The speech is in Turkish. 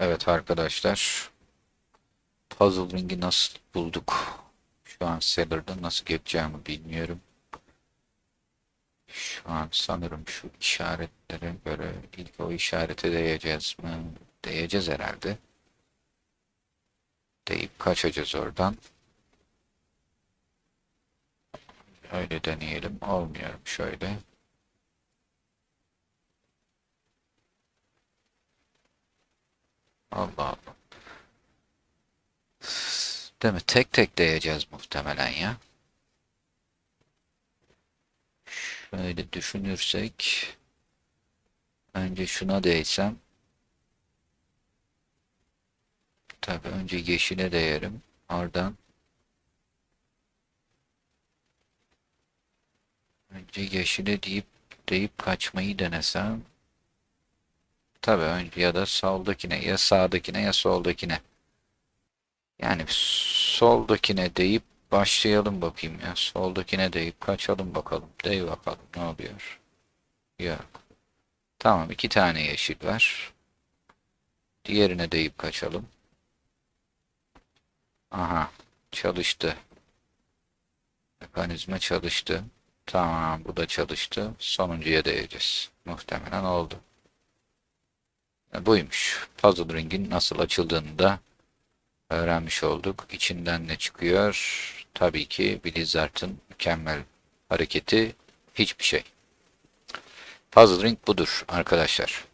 Evet arkadaşlar. Puzzle Ring'i nasıl bulduk? Şu an Seller'da nasıl geçeceğimi bilmiyorum. Şu an sanırım şu işaretlere göre ilk o işarete değeceğiz mi? Değeceğiz herhalde. Deyip kaçacağız oradan. Öyle deneyelim. Olmuyorum şöyle. Allah Allah. Değil mi? Tek tek değeceğiz muhtemelen ya. Şöyle düşünürsek önce şuna değsem tabii önce yeşile değerim. Oradan önce yeşile deyip deyip kaçmayı denesem tabii önce ya da soldakine ya sağdakine ya soldakine yani soldakine deyip başlayalım bakayım ya. Soldakine deyip kaçalım bakalım. Dey bakalım ne oluyor. Yok. Tamam iki tane yeşil var. Diğerine deyip kaçalım. Aha çalıştı. Mekanizma çalıştı. Tamam bu da çalıştı. Sonuncuya değeceğiz. Muhtemelen oldu. Buymuş. Puzzle Ring'in nasıl açıldığını da öğrenmiş olduk. İçinden ne çıkıyor? Tabii ki Blizzard'ın mükemmel hareketi hiçbir şey. Puzzle Ring budur arkadaşlar.